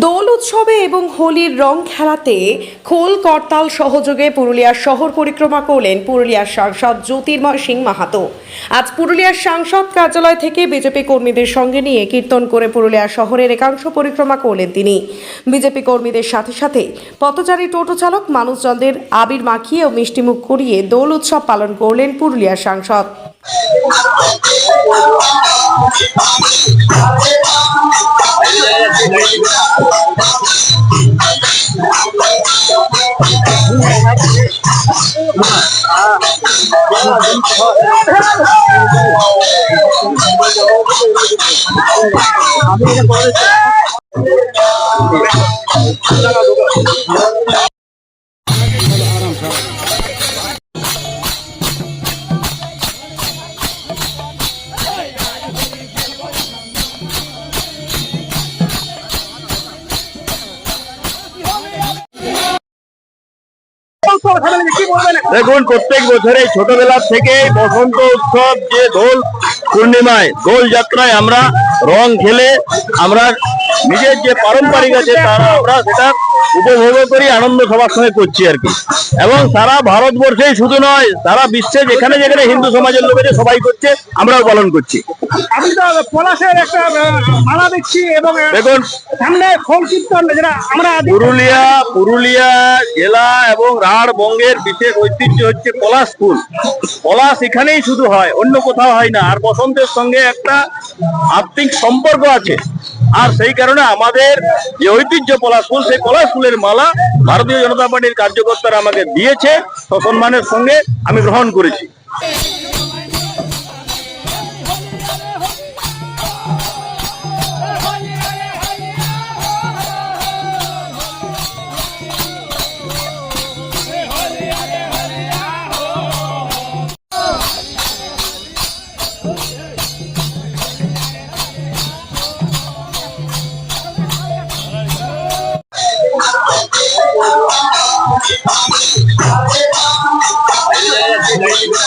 দোল উৎসবে এবং হোলির রং খেলাতে খোল করতাল সহযোগে পুরুলিয়ার শহর পরিক্রমা করলেন পুরুলিয়ার সাংসদ জ্যোতির্ময় সিং মাহাতো। আজ পুরুলিয়ার সাংসদ কার্যালয় থেকে বিজেপি কর্মীদের সঙ্গে নিয়ে কীর্তন করে পুরুলিয়া শহরের একাংশ পরিক্রমা করলেন তিনি। বিজেপি কর্মীদের সাথে সাথে পথচারী টোটো চালক মানুষজনদের আবির মাখিয়ে ও মিষ্টিমুখ করিয়ে দোল উৎসব পালন করলেন পুরুলিয়ার সাংসদ। আমি এটা করে আরাম দেখুন, প্রত্যেক বছরে ছোটবেলা থেকে বসন্ত উৎসব যে দোল পূর্ণিমায়, দোল যাত্রায় আমরা রং খেলে আমরা নিজের যে পারম্পরিক আছে তারা আমরা সেটা উপভোগ করি আনন্দ সবার সঙ্গে করছি আর কি। এবং সারা ভারতবর্ষেই শুধু নয় সারা বিশ্বে যেখানে যেখানে হিন্দু সমাজের লোক সবাই করছে আমরাও পালন করছি। আমি তো পলাশের একটা মালা দেখছি এবং দেখুন। সামনে কীর্তন যেটা আমরা পুরুলিয়া পুরুলিয়া জেলা এবং রাঢ়বঙ্গের বিশেষ ঐতিহ্য হচ্ছে পলাশ ফুল। পলাশ এখানেই শুধু হয় অন্য কোথাও হয় না। আর বসন্তের সঙ্গে একটা আত্মিক সম্পর্ক আছে। আর সেই কারণে আমাদের যে ঐতিহ্য পলাশ ফুল, সেই পলাশ ফুলের মালা ভারতীয় জনতা পার্টির কার্যকর্তারা আমাকে দিয়েছে। সসম্মানের সঙ্গে আমি গ্রহণ করেছি।